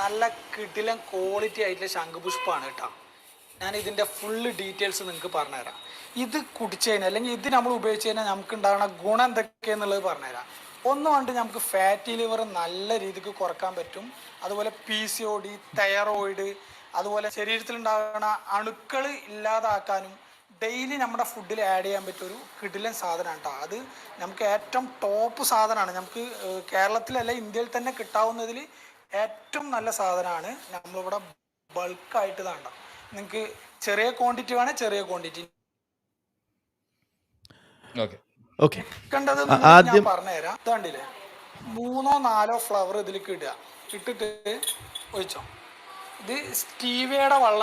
നല്ല കിടിലം ക്വാളിറ്റി ആയിട്ടുള്ള ശംഖുപുഷ്പമാണ് കേട്ടോ. ഞാൻ ഇതിന്റെ ഫുള്ള് ഡീറ്റെയിൽസ് നിങ്ങൾക്ക് പറഞ്ഞുതരാം. ഇത് കുടിച്ചു കഴിഞ്ഞാൽ അല്ലെങ്കിൽ ഇത് നമ്മൾ ഉപയോഗിച്ച് കഴിഞ്ഞാൽ നമുക്ക് ഉണ്ടാകുന്ന ഗുണം എന്തൊക്കെയെന്നുള്ളത് പറഞ്ഞുതരാം. ഒന്ന് കൊണ്ട് നമുക്ക് ഫാറ്റി ലിവർ നല്ല രീതിക്ക് കുറയ്ക്കാൻ പറ്റും. അതുപോലെ P C O D thyroid അതുപോലെ ശരീരത്തിലുണ്ടാകുന്ന അണുക്കൾ ഇല്ലാതാക്കാനും ഡെയിലി നമ്മുടെ ഫുഡിൽ ആഡ് ചെയ്യാൻ പറ്റിയ ഒരു കിടിലൻ സാധനമാണ് കേട്ടോ. അത് നമുക്ക് ഏറ്റവും ടോപ്പ് സാധനമാണ്. നമുക്ക് കേരളത്തിലല്ല ഇന്ത്യയിൽ തന്നെ കിട്ടാവുന്നതിൽ ഏറ്റവും നല്ല സാധനമാണ്. നമ്മളിവിടെ ബൾക്കായിട്ട് താണ്ട നിങ്ങൾക്ക് ചെറിയ ക്വാണ്ടിറ്റി വേണേൽ ചെറിയ ക്വാണ്ടിറ്റി ഓക്കെ ഓക്കെ കണ്ടത് ഞാൻ പറഞ്ഞുതരാം. ഇതാണ്ടില്ലേ മൂന്നോ നാലോ ഫ്ലവർ ഇതിലേക്ക് ഇടുക. ഇട്ടിട്ട് ഒഴിച്ചോ. ഇത് സ്റ്റീവയുടെ വള്ള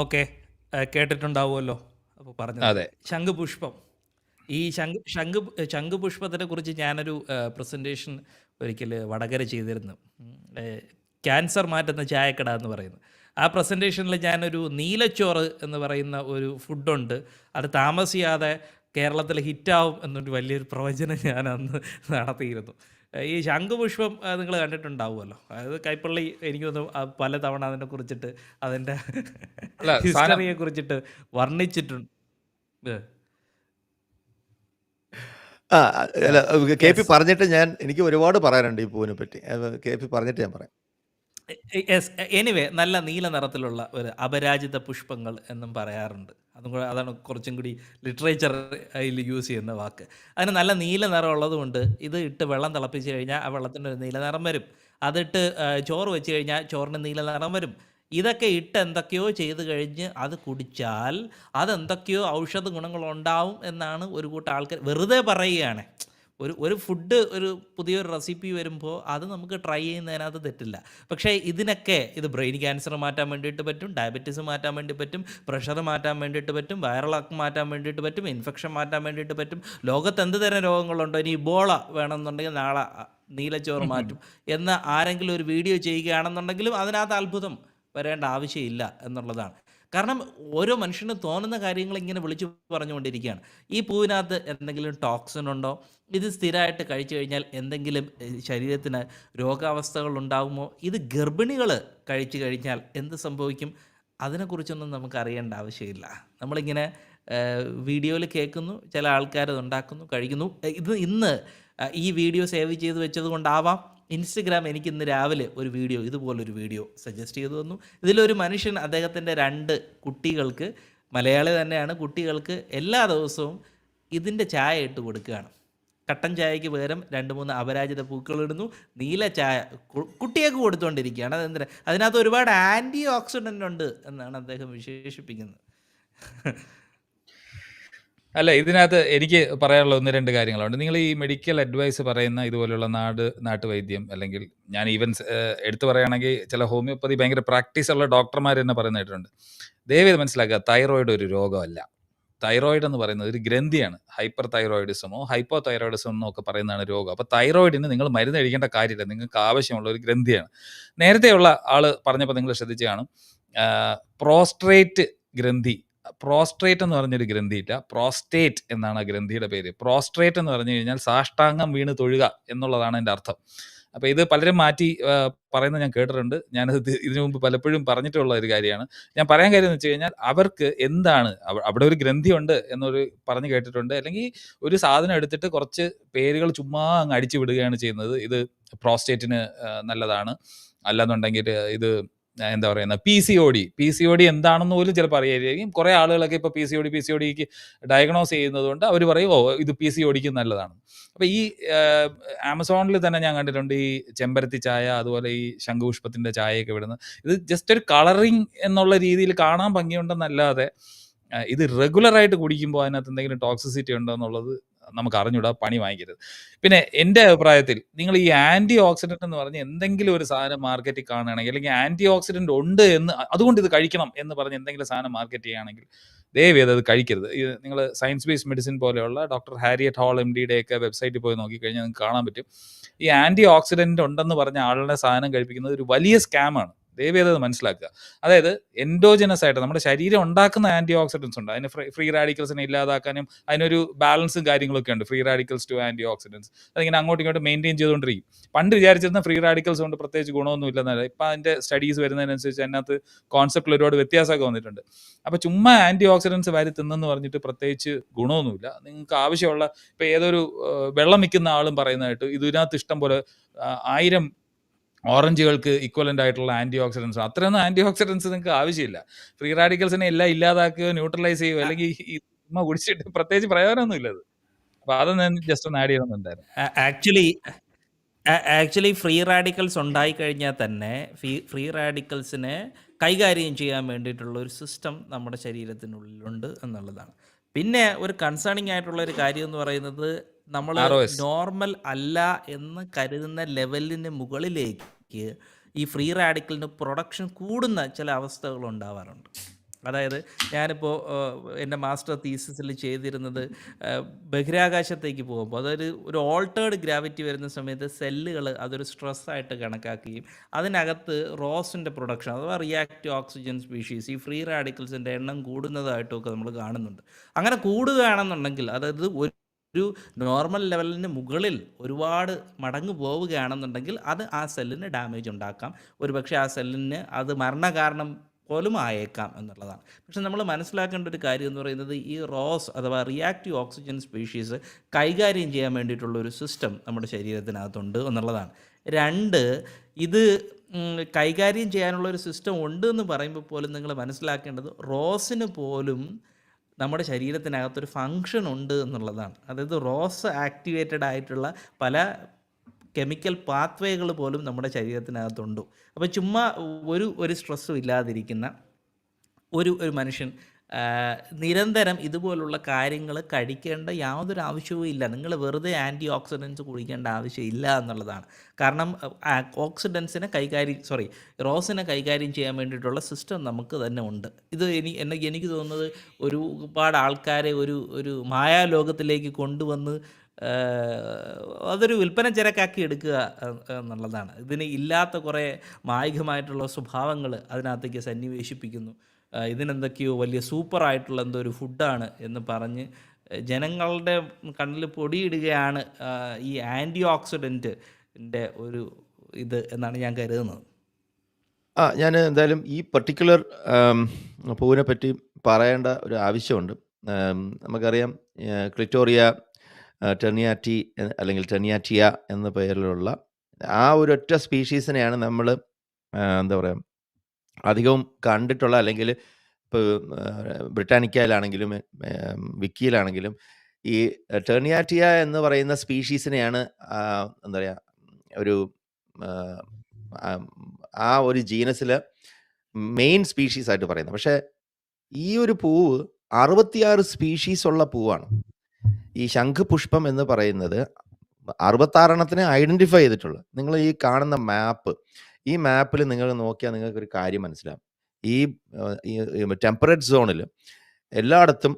ഓക്കെ കേട്ടിട്ടുണ്ടാവുമല്ലോ. അപ്പോൾ പറഞ്ഞു. അതെ. ശംഖുപുഷ്പം. ഈ ശംഖ് ശംഖ് പുഷ്പത്തിനെ കുറിച്ച് ഞാനൊരു പ്രസന്റേഷൻ ഒരിക്കൽ വടകര ചെയ്തിരുന്നു. ക്യാൻസർ മാറ്റുന്ന ചായക്കട എന്ന് പറയുന്നു ആ പ്രസന്റേഷനിൽ ഞാനൊരു നീലച്ചോറ് എന്ന് പറയുന്ന ഒരു ഫുഡുണ്ട് അത് താമസിയാതെ കേരളത്തിൽ ഹിറ്റാവും എന്നൊരു വലിയൊരു പ്രവചനം ഞാൻ അന്ന് നടത്തിയിരുന്നു. ഈ ശംഖുപുഷ്പം നിങ്ങൾ കണ്ടിട്ടുണ്ടാവുമല്ലോ. അതായത് കൈപ്പള്ളി എനിക്കൊന്ന് പല പലതവണ അതിനെ കുറിച്ചിട്ട് അതിന്റെ ഹിസ്റ്ററിയെ കുറിച്ചിട്ട് വർണിച്ചിട്ടുണ്ട്. ആ അല്ല കെ പി പറഞ്ഞിട്ട് ഞാൻ എനിക്ക് ഒരുപാട് പറയാനുണ്ട് ഈ പൂവിനെ പറ്റി. കെ പി പറഞ്ഞിട്ട് ഞാൻ പറയാം. യെസ് എനിവേ നല്ല നീല നിറത്തിലുള്ള ഒരു അപരാജിത പുഷ്പങ്ങൾ എന്നും പറയാറുണ്ട്. അതും കൂടെ അതാണ് കുറച്ചും കൂടി ലിറ്ററേച്ചർ അതിൽ യൂസ് ചെയ്യുന്ന വാക്ക്. അതിന് നല്ല നീല നിറം ഉള്ളതുകൊണ്ട് ഇത് ഇട്ട് വെള്ളം തിളപ്പിച്ച് കഴിഞ്ഞാൽ ആ വെള്ളത്തിന്റെ ഒരു നീല നിറം വരും. അതിട്ട് ആ, ചോറ് വെച്ച് കഴിഞ്ഞാൽ ചോറിന് നീല നിറം വരും. ഇതൊക്കെ ഇട്ട് എന്തൊക്കെയോ ചെയ്ത് കഴിഞ്ഞ് അത് കുടിച്ചാൽ അതെന്തൊക്കെയോ ഔഷധ ഗുണങ്ങളുണ്ടാവും എന്നാണ് ഒരു കൂട്ടം ആൾക്കാർ വെറുതെ പറയുകയാണ്. ഒരു ഒരു ഫുഡ് ഒരു പുതിയൊരു റെസിപ്പി വരുമ്പോൾ അത് നമുക്ക് ട്രൈ ചെയ്യുന്നതിനകത്ത് തെറ്റില്ല. പക്ഷേ ഇതിനൊക്കെ ഇത് ബ്രെയിൻ ക്യാൻസർ മാറ്റാൻ വേണ്ടിയിട്ട് പറ്റും ഡയബറ്റീസ് മാറ്റാൻ വേണ്ടി പറ്റും പ്രഷർ മാറ്റാൻ വേണ്ടിയിട്ട് പറ്റും വയറിളക്കം മാറ്റാൻ വേണ്ടിയിട്ട് പറ്റും ഇൻഫെക്ഷൻ മാറ്റാൻ വേണ്ടിയിട്ട് പറ്റും. ലോകത്ത് എന്ത് തരം രോഗങ്ങളുണ്ടോ? ഇനി ഇബോള വേണമെന്നുണ്ടെങ്കിൽ നാളെ നീലച്ചോറ് മാറ്റും. എന്ന് ആരെങ്കിലും ഒരു വീഡിയോ ചെയ്യുകയാണെന്നുണ്ടെങ്കിലും അതിനകത്ത് അത്ഭുതം. വരേണ്ട ആവശ്യമില്ല എന്നുള്ളതാണ്. കാരണം ഓരോ മനുഷ്യന് തോന്നുന്ന കാര്യങ്ങൾ ഇങ്ങനെ വിളിച്ചു പറഞ്ഞുകൊണ്ടിരിക്കുകയാണ്. ഈ പൂവിനകത്ത് എന്തെങ്കിലും ടോക്സിൻ ഉണ്ടോ? ഇത് സ്ഥിരമായിട്ട് കഴിച്ചു കഴിഞ്ഞാൽ എന്തെങ്കിലും ശരീരത്തിന് രോഗാവസ്ഥകൾ ഉണ്ടാകുമോ ഇത് ഗർഭിണികൾ കഴിച്ചു കഴിഞ്ഞാൽ എന്ത് സംഭവിക്കും? അതിനെക്കുറിച്ചൊന്നും നമുക്ക് അറിയേണ്ട ആവശ്യമില്ല. നമ്മളിങ്ങനെ വീഡിയോയിൽ കേൾക്കുന്നു ചില ആൾക്കാർ ഉണ്ടാക്കുന്നു കഴിക്കുന്നു. ഇത് ഇന്ന് ഈ വീഡിയോ സേവ് ചെയ്ത് വെച്ചത് കൊണ്ടാവാം ഇൻസ്റ്റഗ്രാം എനിക്ക് ഇന്ന് രാവിലെ ഒരു വീഡിയോ ഇതുപോലൊരു വീഡിയോ സജസ്റ്റ് ചെയ്തു തന്നു. ഇതിലൊരു മനുഷ്യൻ അദ്ദേഹത്തിന്റെ രണ്ട് കുട്ടികൾക്ക് മലയാളി തന്നെയാണ് കുട്ടികൾക്ക് എല്ലാ ദിവസവും ഇതിന്റെ ചായ ഇട്ട് കൊടുക്കുകയാണ്. കട്ടൻ ചായയ്ക്ക് പകരം രണ്ട് മൂന്ന് അപരാജിത പൂക്കളിടുന്നു നീല ചായ കുട്ടിയൊക്കെ കൊടുത്തുകൊണ്ടിരിക്കുകയാണ് അതെന്തിനാ? അതിനകത്ത് ഒരുപാട് ആന്റി ഓക്സിഡന്റ് ഉണ്ട് എന്നാണ് അദ്ദേഹം വിശേഷിപ്പിക്കുന്നത്. അല്ല ഇതിനകത്ത് എനിക്ക് പറയാനുള്ള ഒന്ന് രണ്ട് കാര്യങ്ങളുണ്ട്. നിങ്ങൾ ഈ മെഡിക്കൽ അഡ്വൈസ് പറയുന്ന ഇതുപോലെയുള്ള നാട് നാട്ടുവൈദ്യം അല്ലെങ്കിൽ ഞാൻ ഈവൻ എടുത്തു പറയുകയാണെങ്കിൽ ചില ഹോമിയോപ്പതി ഭയങ്കര പ്രാക്ടീസ് ഉള്ള ഡോക്ടർമാർ തന്നെ പറയുന്നതായിട്ടുണ്ട്. ദയവേത് മനസ്സിലാക്കുക തൈറോയിഡ് ഒരു രോഗമല്ല. തൈറോയിഡ് എന്ന് പറയുന്നത് ഒരു ഗ്രന്ഥിയാണ്. ഹൈപ്പർ തൈറോയിഡിസമോ ഹൈപ്പോ തൈറോയിഡിസം എന്നോ ഒക്കെ പറയുന്നതാണ് രോഗം. അപ്പോൾ തൈറോയിഡിന് നിങ്ങൾ മരുന്ന് കഴിക്കേണ്ട കാര്യമില്ല. നിങ്ങൾക്ക് ആവശ്യമുള്ള ഒരു ഗ്രന്ഥിയാണ്. നേരത്തെയുള്ള ആൾ പറഞ്ഞപ്പോൾ നിങ്ങൾ ശ്രദ്ധിച്ചു കാണും. പ്രോസ്ട്രേറ്റ് ഗ്രന്ഥി പ്രോസ്ട്രേറ്റ് എന്ന് പറഞ്ഞൊരു ഗ്രന്ഥിയില്ല. പ്രോസ്റ്റേറ്റ് എന്നാണ് ആ ഗ്രന്ഥിയുടെ പേര്. പ്രോസ്ട്രേറ്റ് എന്ന് പറഞ്ഞു കഴിഞ്ഞാൽ സാഷ്ടാംഗം വീണ് തൊഴുക എന്നുള്ളതാണ് എന്റെ അർത്ഥം. അപ്പോൾ ഇത് പലരും മാറ്റി പറയുന്നത് ഞാൻ കേട്ടിട്ടുണ്ട്. ഞാനത് ഇതിനു മുമ്പ് പലപ്പോഴും പറഞ്ഞിട്ടുള്ള ഒരു കാര്യമാണ്. ഞാൻ പറയാൻ കാര്യം എന്ന് വെച്ച് കഴിഞ്ഞാൽ അവർക്ക് എന്താണ് അവിടെ ഒരു ഗ്രന്ഥി ഉണ്ട് എന്നൊരു പറഞ്ഞു കേട്ടിട്ടുണ്ട്. അല്ലെങ്കിൽ ഒരു സാധനം എടുത്തിട്ട് കുറച്ച് പേരുകൾ ചുമ്മാ അങ്ങ് അടിച്ചു വിടുകയാണ് ചെയ്യുന്നത്. ഇത് പ്രോസ്റ്റേറ്റിന് നല്ലതാണ്. അല്ലെന്നുണ്ടെങ്കിൽ ഇത് എന്താ പറയുന്നത് P C O D P C O D എന്താണെന്ന് പോലും ചിലപ്പോൾ അറിയായിരിക്കും കുറേ ആളുകളൊക്കെ ഇപ്പോൾ P C O D P C O ഡിക്ക് ഡയഗ്നോസ് ചെയ്യുന്നതുകൊണ്ട് അവർ പറയും ഓ ഇത് പി സി ഒ ഡിക്ക് നല്ലതാണ്. അപ്പോൾ ഈ ആമസോണിൽ തന്നെ ഞാൻ കണ്ടിട്ടുണ്ട് ഈ ചെമ്പരത്തി ചായ അതുപോലെ ഈ ശംഖുപുഷ്പത്തിന്റെ ചായയൊക്കെ വിടുന്നത് ഇത് ജസ്റ്റ് ഒരു കളറിങ് എന്നുള്ള രീതിയിൽ കാണാൻ ഭംഗിയുണ്ടെന്നല്ലാതെ ഇത് റെഗുലറായിട്ട് കുടിക്കുമ്പോൾ അതിനകത്ത് എന്തെങ്കിലും ടോക്സിസിറ്റി ഉണ്ടോ എന്നുള്ളത് നമുക്ക് അറിഞ്ഞൂടാ പണി വാങ്ങിക്കരുത്. പിന്നെ എന്റെ അഭിപ്രായത്തിൽ നിങ്ങൾ ഈ ആന്റി ഓക്സിഡന്റ് എന്ന് പറഞ്ഞ് എന്തെങ്കിലും ഒരു സാധനം മാർക്കറ്റിൽ കാണുകയാണെങ്കിൽ അല്ലെങ്കിൽ ആന്റി ഓക്സിഡന്റ് ഉണ്ട് എന്ന് അതുകൊണ്ട് ഇത് കഴിക്കണം എന്ന് പറഞ്ഞ് എന്തെങ്കിലും സാധനം മാർക്കറ്റ് ചെയ്യുകയാണെങ്കിൽ ദയവ് അത് കഴിക്കരുത്. ഇത് നിങ്ങൾ സയൻസ് ബേസ്ഡ് മെഡിസിൻ പോലെയുള്ള ഡോക്ടർ ഹാരിയറ്റ് ഹോൾ എം ഡിയുടെ ഒക്കെ വെബ്സൈറ്റിൽ പോയി നോക്കിക്കഴിഞ്ഞാൽ നിങ്ങൾക്ക് കാണാൻ പറ്റും. ഈ ആന്റി ഓക്സിഡന്റ് ഉണ്ടെന്ന് പറഞ്ഞ ആളുടെ സാധനം കഴിപ്പിക്കുന്നത് ഒരു വലിയ സ്കാമാണ് ദയവേത് മനസ്സിലാക്കുക. അതായത് എൻഡോജനസ് ആയിട്ട് നമ്മുടെ ശരീരം ഉണ്ടാക്കുന്ന ആന്റി ഓക്സിഡൻസ് ഉണ്ട്. അതിന് ഫ്രീ റാഡിക്കൽസിനെ ഇല്ലാതാക്കാനും അതിനൊരു ബാലൻസും കാര്യങ്ങളൊക്കെ ഉണ്ട്. Free radicals to antioxidants അതിങ്ങനെ അങ്ങോട്ടും ഇങ്ങോട്ടും മെയിന്റെയിൻ ചെയ്തുകൊണ്ടിരിക്കും. പണ്ട് വിചാരിച്ചിരുന്ന ഫ്രീ റാഡിക്കൽസ് കൊണ്ട് പ്രത്യേകിച്ച് ഗുണമൊന്നും ഇല്ലെന്നല്ല. ഇപ്പം അതിന്റെ സ്റ്റഡീസ് വരുന്നതിനനുസരിച്ച് അതിനകത്ത് കോൺസെപ്റ്റിൽ ഒരുപാട് വ്യത്യാസമൊക്കെ വന്നിട്ടുണ്ട്. അപ്പോൾ ചുമ്മാ ആന്റി ഓക്സിഡൻസ് വാരി തിന്നെന്ന് പറഞ്ഞിട്ട് പ്രത്യേകിച്ച് ഗുണമൊന്നുമില്ല. നിങ്ങൾക്ക് ആവശ്യമുള്ള ഇപ്പോൾ ഏതൊരു വെള്ളം വിൽക്കുന്ന ആളും പറയുന്നതായിട്ട് ഇതിനകത്ത് ഇഷ്ടം പോലെ ആയിരം ഓറഞ്ചുകൾക്ക് ഇക്വലന്റ് ആയിട്ടുള്ള ആന്റി ഓക്സിഡൻസ് അത്രയൊന്നും ആന്റി ഓക്സിഡൻസ് നിങ്ങൾക്ക് ആവശ്യമില്ല ഫ്രീ റാഡിക്കൽസിനെ എല്ലാം ഇല്ലാതാക്കുകയോ ന്യൂട്രലൈസ് ചെയ്യുകയോ അല്ലെങ്കിൽ ഈ ചുമ്മാ കുടിച്ചിട്ട് പ്രത്യേകിച്ച് പ്രയോജനമൊന്നും ഇല്ലത്. അപ്പോൾ അതൊന്നും ജസ്റ്റ് ഒന്ന് ആഡ് ചെയ്യണമെന്നുണ്ടായിരുന്നു ആക്ച്വലി ആക്ച്വലി ഫ്രീ റാഡിക്കൽസ് ഉണ്ടായി കഴിഞ്ഞാൽ തന്നെ ഫ്രീ റാഡിക്കൽസിനെ കൈകാര്യം ചെയ്യാൻ വേണ്ടിയിട്ടുള്ള ഒരു സിസ്റ്റം നമ്മുടെ ശരീരത്തിനുള്ളിലുണ്ട് എന്നുള്ളതാണ്. പിന്നെ ഒരു കൺസേണിങ് ആയിട്ടുള്ള ഒരു കാര്യം എന്ന് പറയുന്നത് നമ്മൾ നോർമൽ അല്ല എന്ന് കരുതുന്ന ലെവലിന് മുകളിലേക്ക് ഈ ഫ്രീ റാഡിക്കലിന് പ്രൊഡക്ഷൻ കൂടുന്ന ചില അവസ്ഥകൾ ഉണ്ടാവാറുണ്ട്. അതായത് ഞാനിപ്പോൾ എന്റെ മാസ്റ്റർ തീസിസിൽ ചെയ്തിരുന്നത് ബഹിരാകാശത്തേക്ക് പോകുമ്പോൾ അതൊരു ഒരു ഓൾട്ടേർഡ് ഗ്രാവിറ്റി വരുന്ന സമയത്ത് സെല്ലുകൾ അതൊരു സ്ട്രെസ്സായിട്ട് കണക്കാക്കുകയും അതിനകത്ത് റോസിന്റെ പ്രൊഡക്ഷൻ അഥവാ റിയാക്റ്റീവ് ഓക്സിജൻ സ്പീഷീസ് ഈ ഫ്രീ റാഡിക്കൽസിന്റെ എണ്ണം കൂടുന്നതായിട്ടുമൊക്കെ നമ്മൾ കാണുന്നുണ്ട്. അങ്ങനെ കൂടുകയാണെന്നുണ്ടെങ്കിൽ അതായത് ഒരു ഒരു നോർമൽ ലെവലിന് മുകളിൽ ഒരുപാട് മടങ്ങ് പോവുകയാണെന്നുണ്ടെങ്കിൽ അത് ആ സെല്ലിന് ഡാമേജ് ഉണ്ടാക്കാം. ഒരു പക്ഷേ ആ സെല്ലിന് അത് മരണകാരണം പോലും ആയേക്കാം എന്നുള്ളതാണ്. പക്ഷെ നമ്മൾ മനസ്സിലാക്കേണ്ട ഒരു കാര്യം എന്ന് പറയുന്നത് ഈ റോസ് അഥവാ റിയാക്റ്റീവ് ഓക്സിജൻ സ്പീഷീസ് കൈകാര്യം ചെയ്യാൻ വേണ്ടിയിട്ടുള്ള ഒരു സിസ്റ്റം നമ്മുടെ ശരീരത്തിനകത്തുണ്ട് എന്നുള്ളതാണ്. രണ്ട് ഇത് കൈകാര്യം ചെയ്യാനുള്ള ഒരു സിസ്റ്റം ഉണ്ട് എന്ന് പറയുമ്പോൾ പോലും നിങ്ങൾ മനസ്സിലാക്കേണ്ടത് റോസിന് പോലും നമ്മുടെ ശരീരത്തിനകത്തൊരു ഫങ്ഷൻ ഉണ്ട് എന്നുള്ളതാണ്. അതായത് റോസ് ആക്ടിവേറ്റഡ് ആയിട്ടുള്ള പല കെമിക്കൽ പാത്വേകൾ പോലും നമ്മുടെ ശരീരത്തിനകത്തുണ്ട്. അപ്പോൾ ചുമ്മാ ഒരു ഒരു സ്ട്രെസ്സും ഇല്ലാതിരിക്കുന്ന ഒരു ഒരു മനുഷ്യൻ നിരന്തരം ഇതുപോലുള്ള കാര്യങ്ങൾ കഴിക്കേണ്ട യാതൊരു ആവശ്യവും ഇല്ല. നിങ്ങൾ വെറുതെ ആന്റി ഓക്സിഡൻസ് കുടിക്കേണ്ട ആവശ്യമില്ല എന്നുള്ളതാണ്. കാരണം ഓക്സിഡൻസിനെ കൈകാര്യം സോറി റോസിനെ കൈകാര്യം ചെയ്യാൻ വേണ്ടിയിട്ടുള്ള സിസ്റ്റം നമുക്ക് തന്നെ ഉണ്ട്. ഇത് എനി എന്നെ എനിക്ക് തോന്നുന്നത് ഒരുപാട് ആൾക്കാരെ ഒരു ഒരു മായാലോകത്തിലേക്ക് കൊണ്ടുവന്ന് അതൊരു വിൽപ്പന ചരക്കാക്കി എടുക്കുക എന്നുള്ളതാണ്. ഇതിന് ഇല്ലാത്ത കുറേ മായികമായിട്ടുള്ള സ്വഭാവങ്ങൾ അതിനകത്തേക്ക് സന്നിവേശിപ്പിക്കുന്നു. ഇതിനെന്തൊക്കെയോ വലിയ സൂപ്പറായിട്ടുള്ള എന്തോ ഒരു ഫുഡാണ് എന്ന് പറഞ്ഞ് ജനങ്ങളുടെ കണ്ണിൽ പൊടിയിടുകയാണ് ഈ ആന്റി ഓക്സിഡന്റിന്റെ ഒരു ഇത് എന്നാണ് ഞാൻ കരുതുന്നത്. ആ ഞാൻ എന്തായാലും ഈ പർട്ടിക്കുലർ പൂവിനെ പറ്റി പറയേണ്ട ഒരു ആവശ്യമുണ്ട്. നമുക്കറിയാം ക്ലിറ്റോറിയ ടെർണിയാറ്റി അല്ലെങ്കിൽ ടെർണിയാറ്റിയ എന്ന പേരിലുള്ള ആ ഒരൊറ്റ സ്പീഷീസിനെയാണ് നമ്മൾ എന്താ പറയുക അധികവും കണ്ടിട്ടുള്ള അല്ലെങ്കിൽ ഇപ്പോൾ ബ്രിട്ടാനിക്കയിലാണെങ്കിലും വിക്കിയിലാണെങ്കിലും ഈ ടേർണിയാറ്റിയ എന്ന് പറയുന്ന സ്പീഷീസിനെയാണ് എന്താ പറയുക ഒരു ആ, ഒരു ജീനസിൽ മെയിൻ സ്പീഷീസ് ആയിട്ട് പറയുന്നത്. പക്ഷേ ഈ ഒരു പൂവ് അറുപത്തിയാറ് സ്പീഷീസ് ഉള്ള പൂവാണ്. ഈ ശംഖുപുഷ്പം എന്ന് പറയുന്നത് അറുപത്താറെണ്ണത്തിനെ ഐഡന്റിഫൈ ചെയ്തിട്ടുള്ളത് നിങ്ങൾ ഈ കാണുന്ന മാപ്പ് ഈ മാപ്പിൽ നിങ്ങൾ നോക്കിയാൽ നിങ്ങൾക്ക് ഒരു കാര്യം മനസ്സിലാവും. ഈ ടെമ്പറേറ്റ് സോണിൽ എല്ലായിടത്തും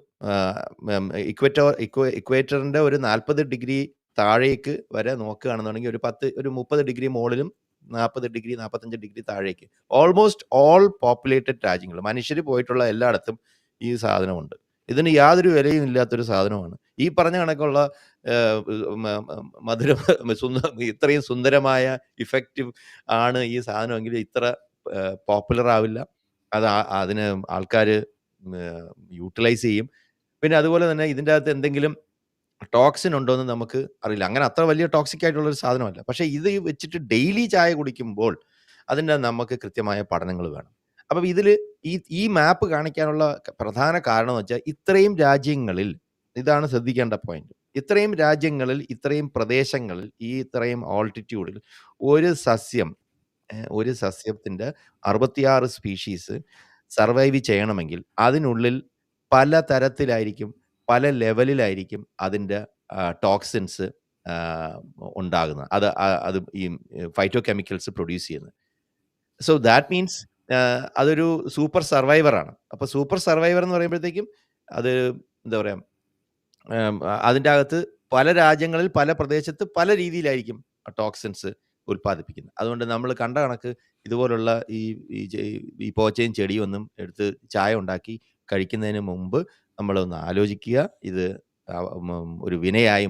ഇക്വേറ്റോ ഇക്വ ഇക്വേറ്ററിന്റെ ഒരു നാൽപ്പത് ഡിഗ്രി താഴേക്ക് വരെ നോക്കുകയാണെന്നുണ്ടെങ്കിൽ ഒരു പത്ത് ഒരു മുപ്പത് ഡിഗ്രി മുകളിലും നാൽപ്പത് ഡിഗ്രി നാൽപ്പത്തഞ്ച് ഡിഗ്രി താഴേക്ക്. ഓൾമോസ്റ്റ് ഓൾ പോപ്പുലേറ്റഡ് രാജ്യങ്ങൾ മനുഷ്യർ പോയിട്ടുള്ള എല്ലായിടത്തും ഈ സാധനമുണ്ട്. ഇതിന് യാതൊരു വിലയും ഇല്ലാത്തൊരു സാധനമാണ്. ഈ പറഞ്ഞ കണക്കുള്ള മധുര ഇത്രയും സുന്ദരമായ ഇഫക്റ്റീവ് ആണ് ഈ സാധനമെങ്കിൽ ഇത്ര പോപ്പുലർ ആവില്ല. അത് അതിന് ആൾക്കാർ യൂട്ടിലൈസ് ചെയ്യും. പിന്നെ അതുപോലെ തന്നെ ഇതിന്റെ അകത്ത് എന്തെങ്കിലും ടോക്സിൻ ഉണ്ടോ എന്ന് നമുക്ക് അറിയില്ല. അങ്ങനെ അത്ര വലിയ ടോക്സിക് ആയിട്ടുള്ള ഒരു സാധനമല്ല. പക്ഷേ ഇത് വെച്ചിട്ട് ഡെയിലി ചായ കുടിക്കുമ്പോൾ അതിന്റെ നമുക്ക് കൃത്യമായ പഠനങ്ങൾ വേണം. അപ്പം ഇതിൽ ഈ ഈ മാപ്പ് കാണിക്കാനുള്ള പ്രധാന കാരണം എന്ന് വെച്ചാൽ ഇത്രയും രാജ്യങ്ങളിൽ ഇതാണ് ശ്രദ്ധിക്കേണ്ട പോയിന്റ്. ഇത്രയും രാജ്യങ്ങളിൽ ഇത്രയും പ്രദേശങ്ങളിൽ ഈ ഇത്രയും ഓൾട്ടിറ്റ്യൂഡിൽ ഒരു സസ്യം ഒരു സസ്യത്തിന്റെ അറുപത്തിയാറ് സ്പീഷീസ് സർവൈവ് ചെയ്യണമെങ്കിൽ അതിനുള്ളിൽ പല തരത്തിലായിരിക്കും പല ലെവലിലായിരിക്കും അതിന്റെ ടോക്സിൻസ് ഉണ്ടാകുന്നത്. അത് അത് ഈ ഫൈറ്റോ കെമിക്കൽസ് പ്രൊഡ്യൂസ് ചെയ്യുന്നത്. സോ ദാറ്റ് മീൻസ് അതൊരു സൂപ്പർ സർവൈവറാണ് അപ്പോൾ സൂപ്പർ സർവൈവർ എന്ന് പറയുമ്പോഴത്തേക്കും അത് എന്താ പറയുക അതിന്റെ അകത്ത് പല രാജ്യങ്ങളിൽ പല പ്രദേശത്ത് പല രീതിയിലായിരിക്കും ടോക്സിൻസ് ഉൽപ്പാദിപ്പിക്കുന്നത്. അതുകൊണ്ട് നമ്മൾ കണ്ട കണക്ക് ഇതുപോലുള്ള ഈ ഈ പോച്ചയും ചെടിയും ഒന്നും എടുത്ത് ചായ ഉണ്ടാക്കി കഴിക്കുന്നതിന് മുമ്പ് നമ്മളൊന്ന് ആലോചിക്കുക. ഇത് ഒരു വിനയായി